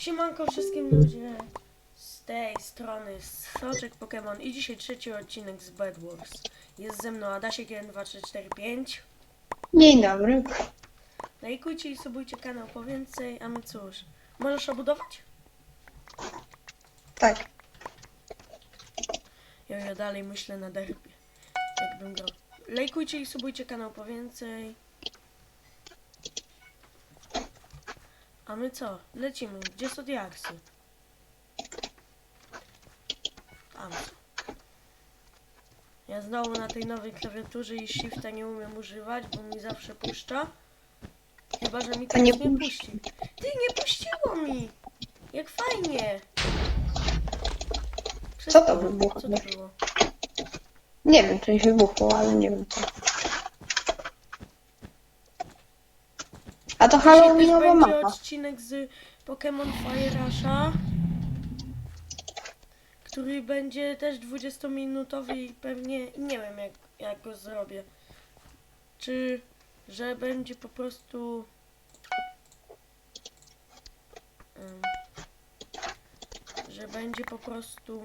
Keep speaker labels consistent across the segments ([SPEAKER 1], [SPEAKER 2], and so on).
[SPEAKER 1] Siemanko wszystkim ludzie z tej strony Soczek Pokémon i dzisiaj trzeci odcinek z Bed Wars. Jest ze mną Adasiek 1, 2, 3, 4, 5.
[SPEAKER 2] Dzień dobry.
[SPEAKER 1] Lajkujcie i subujcie kanał po więcej, a my cóż, możesz obudować?
[SPEAKER 2] Tak.
[SPEAKER 1] Ja, ja dalej myślę na derby, jakbym grał. Lajkujcie i subujcie kanał po więcej. A my co? Lecimy. Gdzie są diaksy? Tam są. Ja znowu na tej nowej klawiaturze i shifta nie umiem używać, bo mi zawsze puszcza. Chyba, że mi
[SPEAKER 2] To nie
[SPEAKER 1] nie puści. Ty, nie puściło mi! Jak fajnie!
[SPEAKER 2] Co to wybuchło?
[SPEAKER 1] Co to było?
[SPEAKER 2] Nie wiem, coś wybuchło, ale nie wiem co. A to
[SPEAKER 1] Dzisiaj też
[SPEAKER 2] Halloweenowa
[SPEAKER 1] będzie
[SPEAKER 2] mapa.
[SPEAKER 1] odcinek z Pokémon Fire Rusha, który będzie też 20-minutowy i pewnie nie wiem jak, jak go zrobię. Czy że będzie po prostu em, że będzie po prostu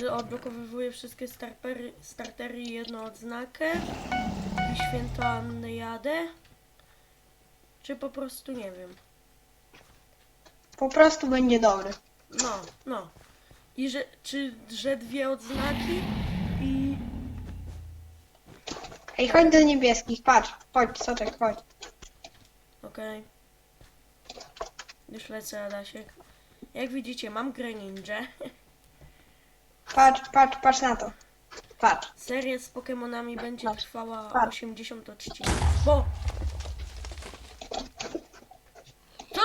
[SPEAKER 1] że odblokowywuje wszystkie startery, startery i jedną odznakę i święto Anny jadę czy po prostu nie wiem.
[SPEAKER 2] Po prostu będzie dobry.
[SPEAKER 1] No, no. I że, czy, że dwie odznaki i...
[SPEAKER 2] Ej, chodź do niebieskich, patrz. Chodź, soczek, chodź.
[SPEAKER 1] Okej. Już lecę, Adasiek. Jak widzicie, mam grę ninja.
[SPEAKER 2] Patrz, patrz, patrz na to. Patrz.
[SPEAKER 1] Seria z Pokemonami będzie
[SPEAKER 2] Patrz,
[SPEAKER 1] trwała
[SPEAKER 2] patrz.
[SPEAKER 1] 80 odcinków. Bo... Co,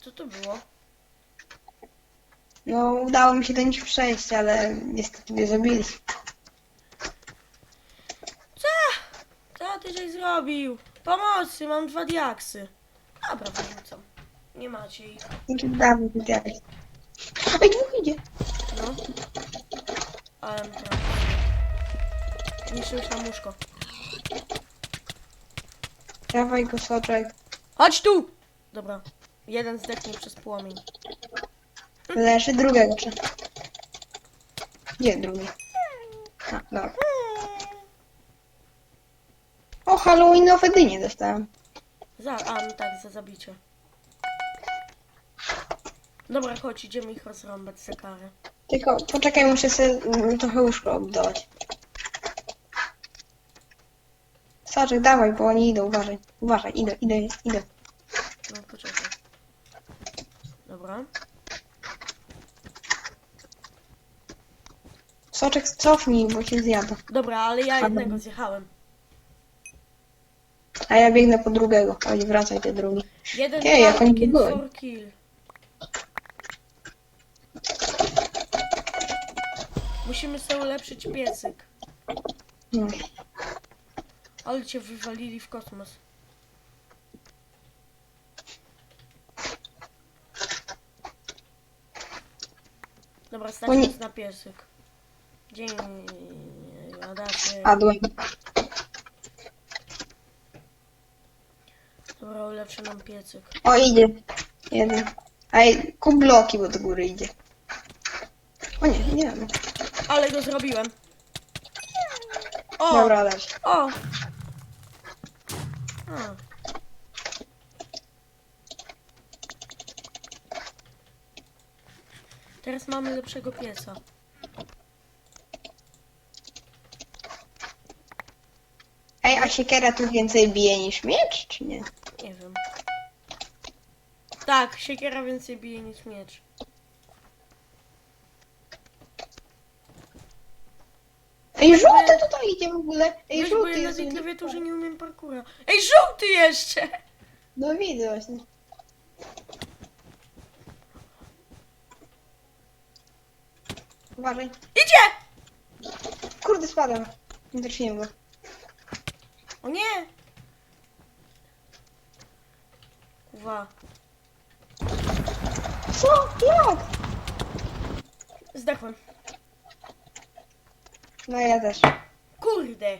[SPEAKER 1] co to było?
[SPEAKER 2] No, udało mi się do nich przejść, ale niestety mnie zabili.
[SPEAKER 1] Co ty żeś zrobił? Pomocy, mam dwa diaksy. Dobra, wyrzucam. Nie macie ich.
[SPEAKER 2] Dawid, Dawid. Ej, dwóch idzie.
[SPEAKER 1] No. Ale prawda. Niszczył już tam łóżko.
[SPEAKER 2] Dawaj go, soczek.
[SPEAKER 1] Chodź tu! Dobra. Jeden zdechnie przez płomień.
[SPEAKER 2] Leży drugiego, czy... Gdzie drugi? A, dobra. O, Halloweenowe dynie dostałem.
[SPEAKER 1] Za, a no tak, za zabicie. Dobra, chodź, idziemy ich rozrąbać za karę.
[SPEAKER 2] Tylko poczekaj, muszę sobie mm, trochę łóżko oddawać. Soczek, dawaj, bo oni idą, uważaj. Uważaj, idę, idę, idę.
[SPEAKER 1] No, poczekaj. Dobra.
[SPEAKER 2] Soczek, cofnij, bo się zjada.
[SPEAKER 1] Dobra, ale ja jednego zjechałem.
[SPEAKER 2] A ja biegnę po drugiego. Chodź, wracaj te drugi.
[SPEAKER 1] Jeden
[SPEAKER 2] Ej, jak oni
[SPEAKER 1] kill. Musimy sobie ulepszyć piecyk.
[SPEAKER 2] No.
[SPEAKER 1] Ale cię wywalili w kosmos. Dobra, stać nas na piesek. Dzień... Adasie.
[SPEAKER 2] Padłem.
[SPEAKER 1] Dobra, ulepszę nam piecyk.
[SPEAKER 2] O, idzie. Jeden. Ej, kup bloki, bo do góry idzie. O nie, nie wiem.
[SPEAKER 1] Ale go zrobiłem. O!
[SPEAKER 2] Dobra, leż.
[SPEAKER 1] O! A. Teraz mamy lepszego piesa.
[SPEAKER 2] Ej, a siekiera tu więcej bije niż miecz, czy nie?
[SPEAKER 1] Nie wiem. Tak, siekiera więcej bije niż miecz.
[SPEAKER 2] Ej, żółty tutaj idzie w ogóle. Ej,
[SPEAKER 1] Wiesz, bo
[SPEAKER 2] żółty
[SPEAKER 1] ja na
[SPEAKER 2] jest.
[SPEAKER 1] tej klawiaturze nie umiem parkura. Ej, żółty jeszcze!
[SPEAKER 2] No widzę właśnie. Uważaj.
[SPEAKER 1] Idzie!
[SPEAKER 2] Kurde, spadłem. Nie trafiłem go.
[SPEAKER 1] O nie! Kuwa.
[SPEAKER 2] Co? Jak?
[SPEAKER 1] Zdechłem.
[SPEAKER 2] No ja też.
[SPEAKER 1] Kurde!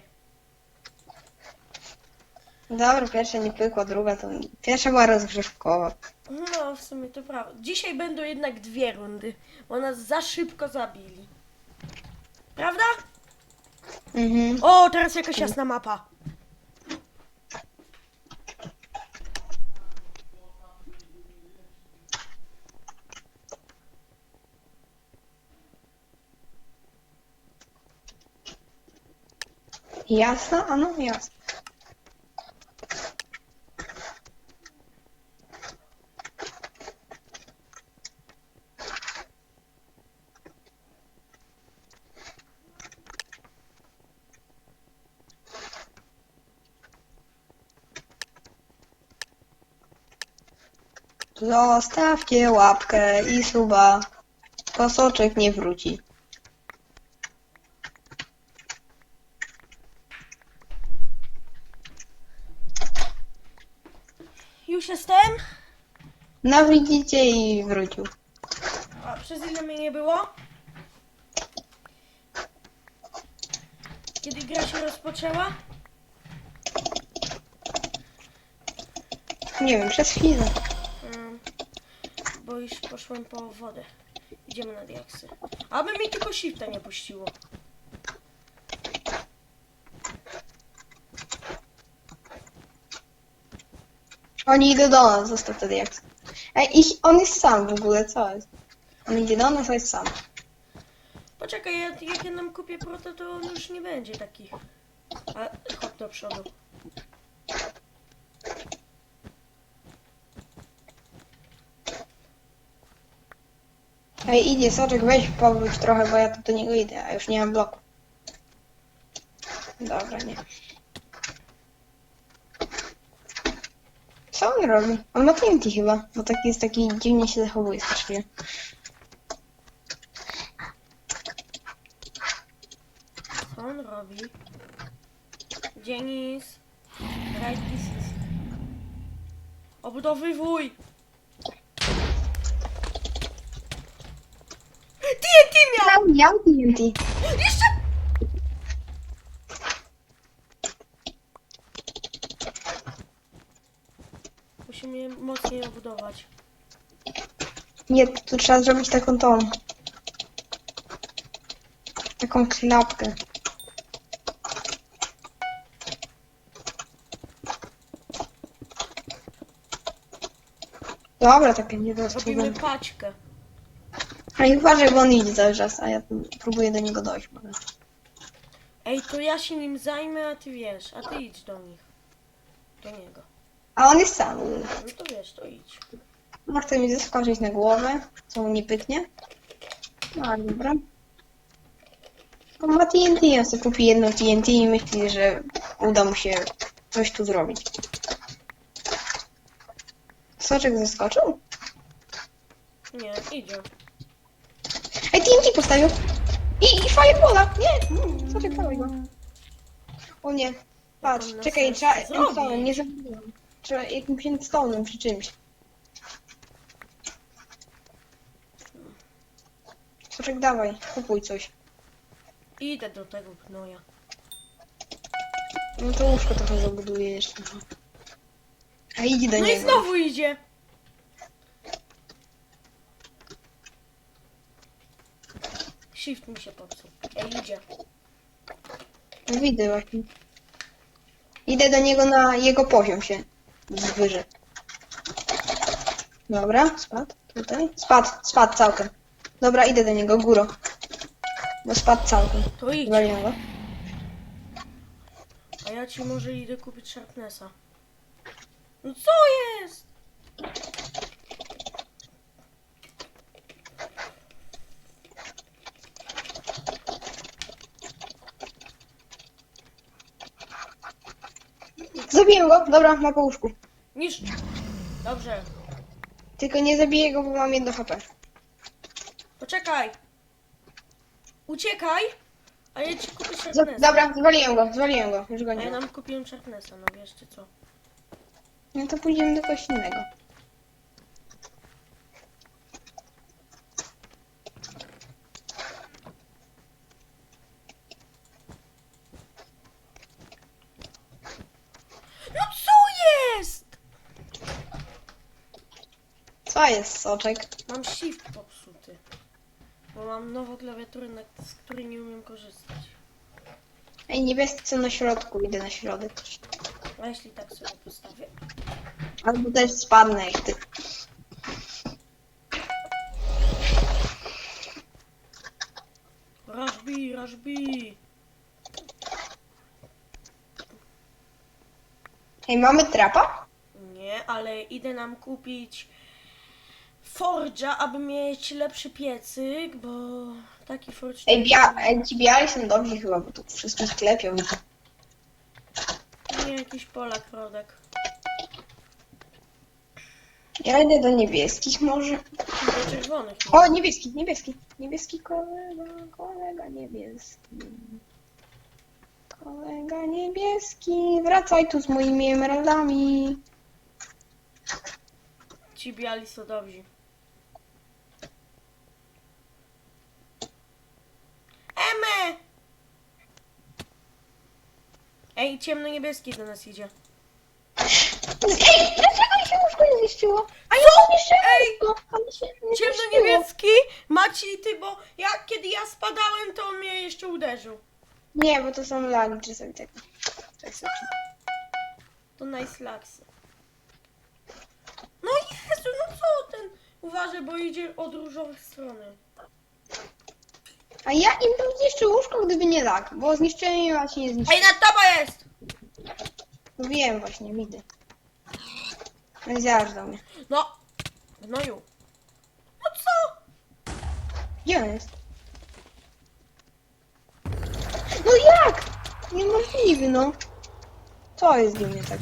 [SPEAKER 2] Dobra, pierwsza nie pykła, druga to... Pierwsza była rozgrzewkowa.
[SPEAKER 1] No, w sumie to prawda. Dzisiaj będą jednak dwie rundy, bo nas za szybko zabili. Prawda?
[SPEAKER 2] Mhm.
[SPEAKER 1] O, teraz jakaś jasna mapa.
[SPEAKER 2] Jasna? A no, jasna. Zostawcie łapkę i suba. Kosoczek nie wróci.
[SPEAKER 1] Już jestem.
[SPEAKER 2] No widzicie i wrócił.
[SPEAKER 1] A przez ile mnie nie było? Kiedy gra się rozpoczęła?
[SPEAKER 2] Nie wiem, przez chwilę.
[SPEAKER 1] Bo już poszłem po wodę. Idziemy na diaksy. Aby mi tylko shifta nie puściło.
[SPEAKER 2] Oni idą do nas, zostaw wtedy jak. Ej, ich, on jest sam w ogóle, co jest? On idzie do nas, a jest sam.
[SPEAKER 1] Poczekaj, jak, jak ja nam kupię proto, to on już nie będzie taki. A chodź do przodu.
[SPEAKER 2] Ej, idzie, soczek, weź powróć trochę, bo ja tu do niego idę, a już nie mam bloku. Dobra, nie. Co on robi? On ma TNT chyba, bo taki jest taki dziwnie się zachowuje strasznie.
[SPEAKER 1] Co on robi? Denis. Right pieces. Obudowywuj! TNT miał!
[SPEAKER 2] Ja mam TNT.
[SPEAKER 1] Jeszcze! Musimy je mocniej obudować.
[SPEAKER 2] Nie, tu trzeba zrobić taką tą. Taką klapkę. Dobra, takie nie
[SPEAKER 1] Robimy
[SPEAKER 2] dostępne.
[SPEAKER 1] paćkę.
[SPEAKER 2] A i uważaj, bo on idzie cały czas, a ja próbuję do niego dojść. Może.
[SPEAKER 1] Ej, to ja się nim zajmę, a ty wiesz, a ty idź do nich. Do niego.
[SPEAKER 2] A on jest sam.
[SPEAKER 1] No to wiesz, to idź.
[SPEAKER 2] No, chce mi zeskoczyć na głowę, co mu nie pyknie. No, ale dobra. On ma TNT, on sobie kupi jedno TNT i myśli, że uda mu się coś tu zrobić. Soczek zeskoczył?
[SPEAKER 1] Nie, idzie.
[SPEAKER 2] Ej, TNT postawił! I, i Firebola! Nie! Soczek, dawaj go. O nie. Patrz,
[SPEAKER 1] on nas
[SPEAKER 2] czekaj, trzeba endstone'em, nie zabiłem. Trzeba jakimś endstone'em przy czymś. Soczek, dawaj, kupuj coś.
[SPEAKER 1] Idę do tego gnoja.
[SPEAKER 2] No to łóżko trochę zabuduję jeszcze. A idź do
[SPEAKER 1] No i
[SPEAKER 2] niego.
[SPEAKER 1] znowu idzie. Shift mi się popsuł. Ej, idzie.
[SPEAKER 2] No widzę właśnie. Idę do niego na jego poziom się wyżej. Dobra, spadł tutaj. Spadł, spadł całkiem. Dobra, idę do niego górą. No spadł całkiem.
[SPEAKER 1] To idź.
[SPEAKER 2] Zwaliłem go.
[SPEAKER 1] A ja ci może idę kupić Sharpnessa. No co jest?
[SPEAKER 2] Zabiję go, dobra, ma po łóżku.
[SPEAKER 1] Niszcz. Dobrze.
[SPEAKER 2] Tylko nie zabiję go, bo mam jedno HP.
[SPEAKER 1] Poczekaj. Uciekaj. A ja ci kupię
[SPEAKER 2] Z
[SPEAKER 1] Sharpnessa.
[SPEAKER 2] dobra, zwaliłem go, zwaliłem go. Już go
[SPEAKER 1] A ja
[SPEAKER 2] ma.
[SPEAKER 1] nam kupiłem Sharpnessa, no wiesz czy co.
[SPEAKER 2] No to pójdziemy do kogoś innego.
[SPEAKER 1] Co jest?
[SPEAKER 2] Soczek?
[SPEAKER 1] Mam shift popsuty. Bo mam nową klawiaturę, na, z której nie umiem korzystać.
[SPEAKER 2] Ej, niebiescy na środku, idę na środek.
[SPEAKER 1] A jeśli tak sobie postawię?
[SPEAKER 2] Albo też spadnę jak ty.
[SPEAKER 1] Rush B, rush B.
[SPEAKER 2] Ej, mamy trapa?
[SPEAKER 1] Nie, ale idę nam kupić Forge'a, aby mieć lepszy piecyk, bo taki Forge...
[SPEAKER 2] Ej, bia ej, ci biali są dobrzy chyba, bo tu wszystkich klepią.
[SPEAKER 1] Nie, jakiś Polak rodek.
[SPEAKER 2] Ja idę do niebieskich może.
[SPEAKER 1] Do czerwonych. nie.
[SPEAKER 2] O, niebieski, niebieski. Niebieski kolega, kolega niebieski. Kolega niebieski, wracaj tu z moimi emeraldami.
[SPEAKER 1] Ci biali są dobrzy. Ej, ciemno-niebieski do nas idzie.
[SPEAKER 2] Ej, dlaczego mi się łóżko nie zniszczyło? A ja zniszczyłem
[SPEAKER 1] Ej!
[SPEAKER 2] łóżko, się nie zniszczyło.
[SPEAKER 1] Ciemno-niebieski? Maci ty, bo ja, kiedy ja spadałem, to on mnie jeszcze uderzył.
[SPEAKER 2] Nie, bo to są lagi czasami tak. tak.
[SPEAKER 1] To nice laksy. No Jezu, no co ten? Uważaj, bo idzie od różowych strony.
[SPEAKER 2] A ja im bym zniszczył łóżko, gdyby nie lag, bo a się nie zniszczyło.
[SPEAKER 1] Ej, nad tobą jest!
[SPEAKER 2] Wiem właśnie, widzę. No i zaraz do mnie.
[SPEAKER 1] No! Gnoju. No co?
[SPEAKER 2] Gdzie on jest? No jak? Niemożliwy, no. Co jest z nie tak?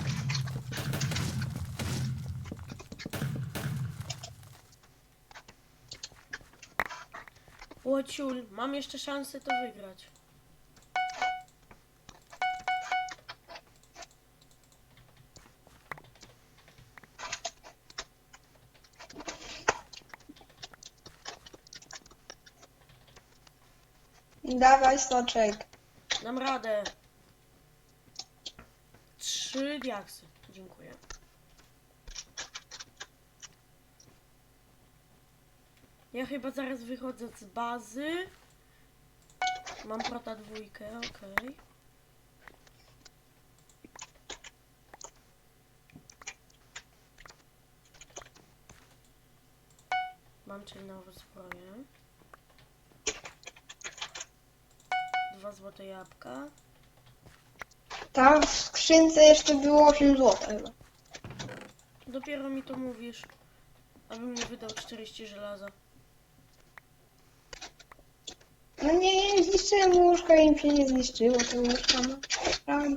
[SPEAKER 1] Łociul, mam jeszcze szansę to wygrać.
[SPEAKER 2] Dawaj soczek.
[SPEAKER 1] Dam radę. Trzy diaksy. Dziękuję. Ja chyba zaraz wychodzę z bazy. Mam prota dwójkę, okej. Mam czynową zbroję. Dwa złote jabłka.
[SPEAKER 2] Tam w skrzynce jeszcze było 8 zł chyba.
[SPEAKER 1] Dopiero mi to mówisz, abym nie wydał 40 żelaza.
[SPEAKER 2] No nie, nie zniszczyłem łóżka i im się nie zniszczyło to łóżka, no. Prawda.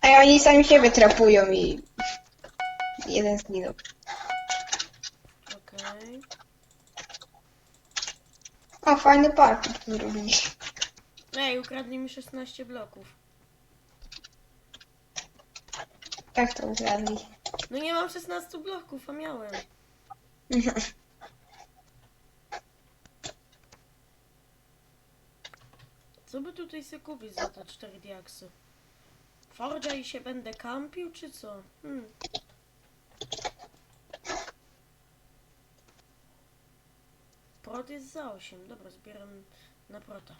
[SPEAKER 2] A oni sami siebie trapują i jeden zginął.
[SPEAKER 1] Okej.
[SPEAKER 2] O, fajny park tu zrobili.
[SPEAKER 1] Ej, ukradli mi 16 bloków.
[SPEAKER 2] Jak to ukradli?
[SPEAKER 1] No nie mam 16 bloków, a miałem. Co by tutaj sobie kupić za te 4 diaksy? Forge'a i się będę kampił, czy co? Hmm. Prot jest za 8. Dobra, zbieram na prota.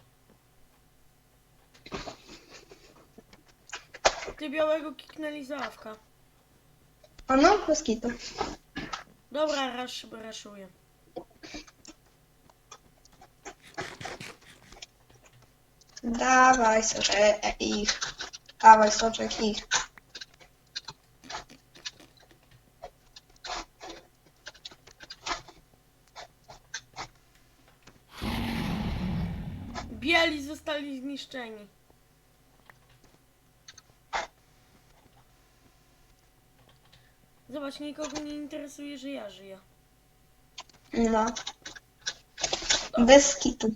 [SPEAKER 1] Ty białego kiknęli za awka.
[SPEAKER 2] A no, bez kitu.
[SPEAKER 1] Dobra, rasz, raszuję.
[SPEAKER 2] Dawaj soczek ich. Dawaj soczek ich.
[SPEAKER 1] Bieli zostali zniszczeni. Zobacz, nikogo nie interesuje, że ja żyję.
[SPEAKER 2] No. Bez kitu.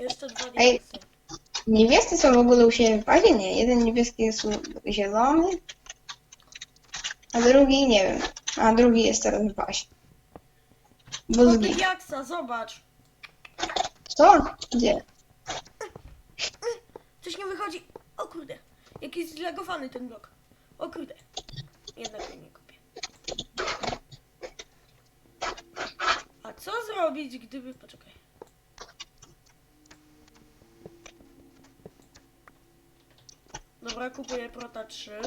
[SPEAKER 1] Jeszcze dwa
[SPEAKER 2] Ej.
[SPEAKER 1] diaksy.
[SPEAKER 2] Niebiescy są w ogóle u siebie w bazie? Nie, jeden niebieski jest u- zielony, a drugi nie wiem. A drugi jest teraz w bazie. Bo
[SPEAKER 1] Kopy
[SPEAKER 2] zginął.
[SPEAKER 1] diaksa, zobacz.
[SPEAKER 2] Co? Gdzie?
[SPEAKER 1] Coś nie wychodzi. O kurde. Jakiś zlagowany ten blok. O kurde. Jednak nie kupię. A co zrobić, gdyby... Poczekaj. Dobra, kupuję Prota 3.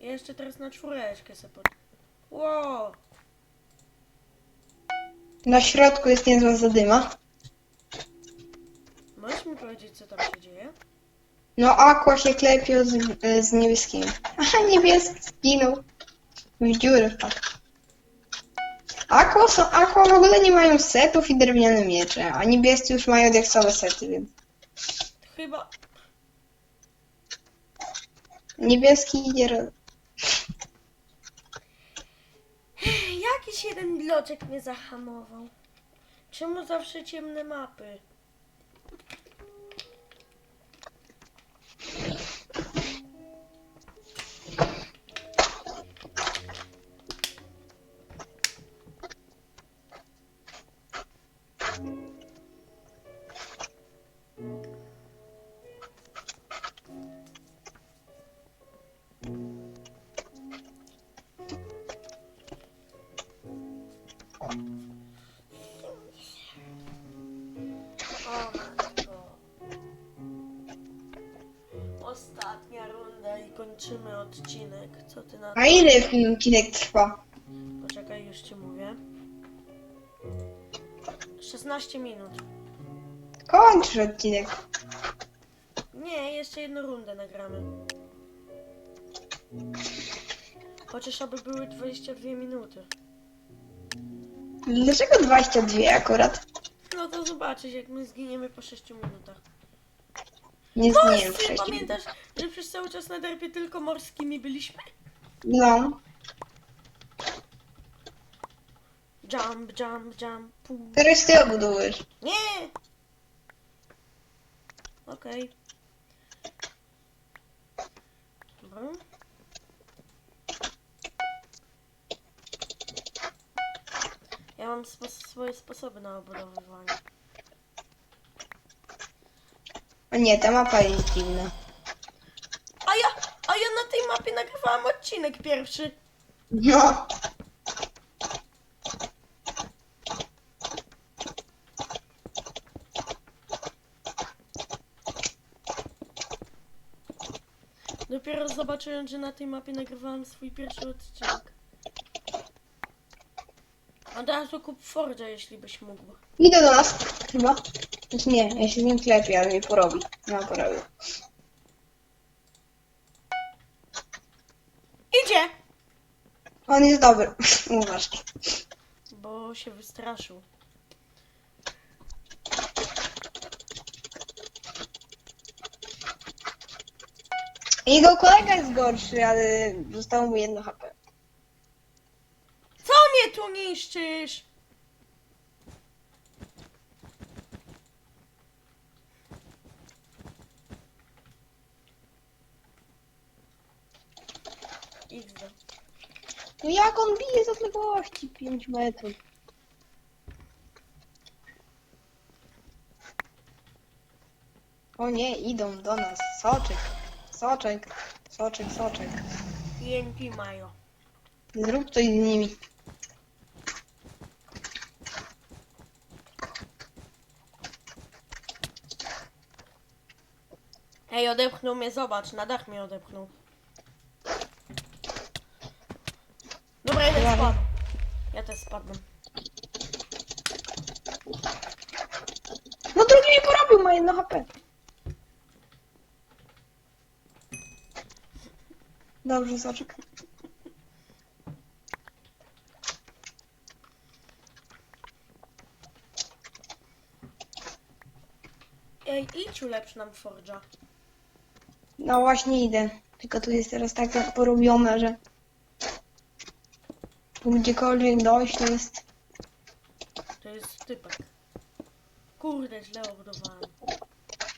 [SPEAKER 1] I Jeszcze teraz na czwóreczkę sobie pod... Wow!
[SPEAKER 2] Na środku jest niezła zadyma.
[SPEAKER 1] Powiedzieć, co tam się dzieje?
[SPEAKER 2] No, aqua się klepie z, z niebieskimi. Aha, niebieski zginął. W dziurę wpadł. Aqua, są, aqua w ogóle nie mają setów i drewniane miecze, a niebiescy już mają deksowe sety, więc...
[SPEAKER 1] Chyba...
[SPEAKER 2] Niebieski idzie... ro-
[SPEAKER 1] Jakiś jeden bloczek mnie zahamował. Czemu zawsze ciemne mapy? Kończymy odcinek. Co ty na to?
[SPEAKER 2] A ile ten odcinek trwa?
[SPEAKER 1] Poczekaj, już ci mówię. 16 minut.
[SPEAKER 2] Kończysz odcinek.
[SPEAKER 1] Nie, jeszcze jedną rundę nagramy. Chociaż aby były 22 minuty.
[SPEAKER 2] Dlaczego 22 akurat?
[SPEAKER 1] No to zobaczysz, jak my zginiemy po 6 minutach.
[SPEAKER 2] Nie zgniłem w
[SPEAKER 1] Morscy,
[SPEAKER 2] 6
[SPEAKER 1] pamiętasz, że przez cały czas na derpie tylko morskimi byliśmy?
[SPEAKER 2] No.
[SPEAKER 1] Jump, jump, jump, pum.
[SPEAKER 2] Teraz ty obudujesz.
[SPEAKER 1] Nie! Okej. Dobra. Ja mam spo swoje sposoby na obudowywanie.
[SPEAKER 2] A nie, ta mapa jest dziwna.
[SPEAKER 1] A ja, a ja na tej mapie nagrywałam odcinek pierwszy.
[SPEAKER 2] No.
[SPEAKER 1] Dopiero zobaczyłem, że na tej mapie nagrywałam swój pierwszy odcinek. Od razu kup Forge'a, jeśli byś mógł.
[SPEAKER 2] Idę do nas, chyba. Nie, ja się z nim klepię, ale mnie porobi. No, porobił.
[SPEAKER 1] Idzie!
[SPEAKER 2] On jest dobry. Uważ.
[SPEAKER 1] Bo się wystraszył.
[SPEAKER 2] Jego kolega jest gorszy, ale zostało mu jedno HP.
[SPEAKER 1] Co mnie tu niszczysz? XD.
[SPEAKER 2] No jak on bije z odległości 5 metrów? O nie, idą do nas. Soczek. Soczek. Soczek, soczek.
[SPEAKER 1] TNT mają.
[SPEAKER 2] Zrób coś z nimi.
[SPEAKER 1] Ej, odepchnął mnie, zobacz, na dach mnie odepchnął. Dobra, jeden
[SPEAKER 2] Brawo.
[SPEAKER 1] Spadł. Ja też spadłem.
[SPEAKER 2] No drugi mi porobił, ma jedno HP. Dobrze, soczek.
[SPEAKER 1] Ej, idź ulepsz nam Forge'a.
[SPEAKER 2] No właśnie idę. Tylko tu jest teraz tak porobione, że gdziekolwiek dojść to jest...
[SPEAKER 1] To jest typek. Kurde, źle obudowałem.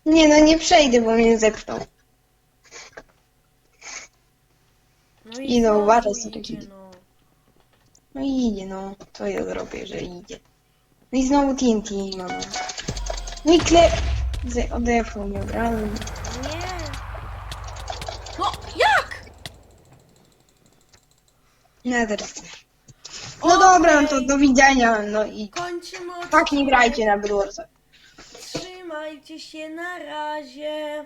[SPEAKER 2] Nie no, nie przejdę, bo mnie zepchnął.
[SPEAKER 1] No
[SPEAKER 2] I no,
[SPEAKER 1] znowu
[SPEAKER 2] uważaj, co
[SPEAKER 1] idzie,
[SPEAKER 2] taki-
[SPEAKER 1] no.
[SPEAKER 2] No i idzie, no. Co ja zrobię, że idzie? No i znowu TNT mamy. No i kle... Z- Odepchnął mnie od razu.
[SPEAKER 1] Nie. No, jak?
[SPEAKER 2] Nether. No dobra, no to do widzenia, no i
[SPEAKER 1] Kończymy odcinek.
[SPEAKER 2] tak nie grajcie na Bedwarsach.
[SPEAKER 1] Trzymajcie się, na razie.